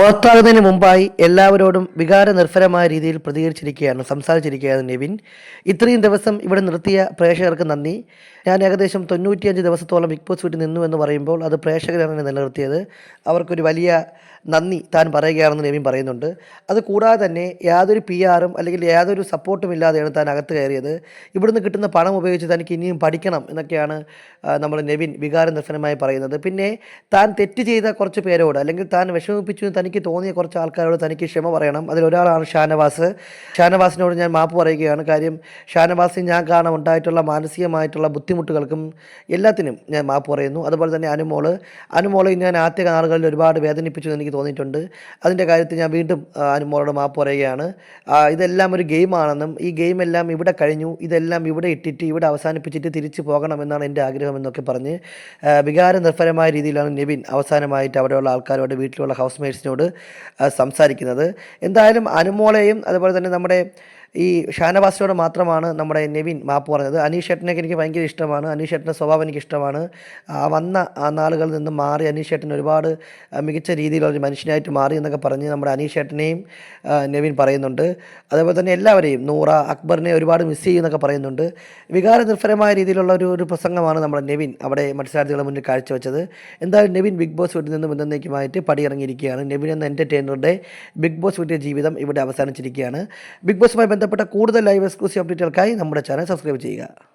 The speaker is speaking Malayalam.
പുറത്താകുന്നതിന് മുമ്പായി എല്ലാവരോടും വികാര നിർഭരമായ രീതിയിൽ പ്രതികരിച്ചിരിക്കുകയാണ് സംസാരിച്ചിരിക്കുകയാണ് നിവിൻ. ഇത്രയും ദിവസം ഇവിടെ നിർത്തിയ പ്രേക്ഷകർക്ക് നന്ദി. ഞാൻ ഏകദേശം തൊണ്ണൂറ്റിയഞ്ച് ദിവസത്തോളം ബിഗ് ബോസ് വീട്ടിൽ നിന്നു എന്ന് പറയുമ്പോൾ അത് പ്രേക്ഷകരാണ് നിലനിർത്തിയത്. അവർക്കൊരു വലിയ നന്ദി താൻ പറയുകയാണെന്ന് നിവിൻ പറയുന്നുണ്ട്. അത് കൂടാതെ തന്നെ യാതൊരു പി ആറും അല്ലെങ്കിൽ യാതൊരു സപ്പോർട്ടും ഇല്ലാതെയാണ് താൻ അകത്ത് കയറിയത്. ഇവിടുന്ന് കിട്ടുന്ന പണം ഉപയോഗിച്ച് തനിക്ക് ഇനിയും പഠിക്കണം എന്നൊക്കെയാണ് നമ്മൾ നെവിൻ വികാര നിർഭരമായി പറയുന്നത്. പിന്നെ താൻ തെറ്റ് ചെയ്ത കുറച്ച് പേരോട് അല്ലെങ്കിൽ താൻ വിഷമിപ്പിച്ചു എന്ന് തനിക്ക് തോന്നിയ കുറച്ച് ആൾക്കാരോട് തനിക്ക് ക്ഷമ പറയണം. അതിലൊരാളാണ് ഷാനവാസ്. ഷാനവാസിനോട് ഞാൻ മാപ്പ് പറയുകയാണ്. കാര്യം ഷാനവാസിന് ഞാൻ കാണാൻ ഉണ്ടായിട്ടുള്ള മാനസികമായിട്ടുള്ള ബുദ്ധിമുട്ടുകൾക്കും എല്ലാത്തിനും ഞാൻ മാപ്പ് പറയുന്നു. അതുപോലെ തന്നെ അനുമോൾ. അനുമോളെ ഞാൻ ആദ്യ നാളുകളിൽ ഒരുപാട് വേദനിപ്പിച്ചു എനിക്ക് തോന്നിയിട്ടുണ്ട്. അതിന്റെ കാര്യത്തിൽ ഞാൻ വീണ്ടും അനുമോളോട് മാപ്പ് പറയുകയാണ്. ഇതെല്ലാം ഒരു ഗെയിമാണെന്നും ഈ ഗെയിം എല്ലാം ഇവിടെ കഴിഞ്ഞു ഇതെല്ലാം ഇവിടെ ഇട്ടിട്ട് ഇവിടെ അവസാനിപ്പിച്ചിട്ട് തിരിച്ചു പോകണമെന്നാണ് എന്റെ ആഗ്രഹം എന്നൊക്കെ പറഞ്ഞ് വികാര നിർഭരമായ രീതിയിലാണ് നെവിൻ അവസാനമായിട്ട് അവിടെയുള്ള ആൾക്കാരോട് വീട്ടിലുള്ള ഹൗസ് മേറ്റ്സിനോട് സംസാരിക്കുന്നത്. എന്തായാലും അനുമോളെയും അതുപോലെ തന്നെ നമ്മുടെ ഈ ഷാനവാസിനോട് മാത്രമാണ് നമ്മുടെ നെവിൻ മാപ്പ് പറഞ്ഞത്. അനീഷ് ഷെട്ടിനൊക്കെ എനിക്ക് ഭയങ്കര ഇഷ്ടമാണ്. അനീഷ് ഷേട്ടന്റെ സ്വഭാവം എനിക്ക് ഇഷ്ടമാണ്. വന്ന ആ നാളുകളിൽ നിന്നും മാറി അനീഷ് ഷേട്ടൻ ഒരുപാട് മികച്ച രീതിയിലുള്ള മനുഷ്യനായിട്ട് മാറി എന്നൊക്കെ പറഞ്ഞ് നമ്മുടെ അനീഷ് ഷേട്ടനെയും നെവിൻ പറയുന്നുണ്ട്. അതേപോലെ തന്നെ എല്ലാവരെയും നൂറ അക്ബറിനെ ഒരുപാട് മിസ് ചെയ്യുമെന്നൊക്കെ പറയുന്നുണ്ട്. വികാര നിർഭരമായ രീതിയിലുള്ള ഒരു ഒരു പ്രസംഗമാണ് നമ്മുടെ നെവിൻ അവിടെ മത്സരാർത്ഥികളുടെ മുന്നിൽ കാഴ്ചവെച്ചത്. എന്തായാലും നെവിൻ ബിഗ് ബോസ് വീട്ടിൽ നിന്നും എന്നേക്കുമായിട്ട് പടിയിറങ്ങിയിരിക്കുകയാണ്. നെവിൻ എന്ന എന്റർടൈനറുടെ ബിഗ് ബോസ് വീട്ടിലെ ജീവിതം ഇവിടെ അവസാനിച്ചിരിക്കുകയാണ്. ബിഗ് ബോസുമായി ബന്ധപ്പെട്ട കൂടുതൽ ലൈവ് എക്സ്ക്ലൂസീവ് അപ്ഡേറ്റുകൾക്കായി നമ്മുടെ ചാനൽ സബ്സ്ക്രൈബ് ചെയ്യുക.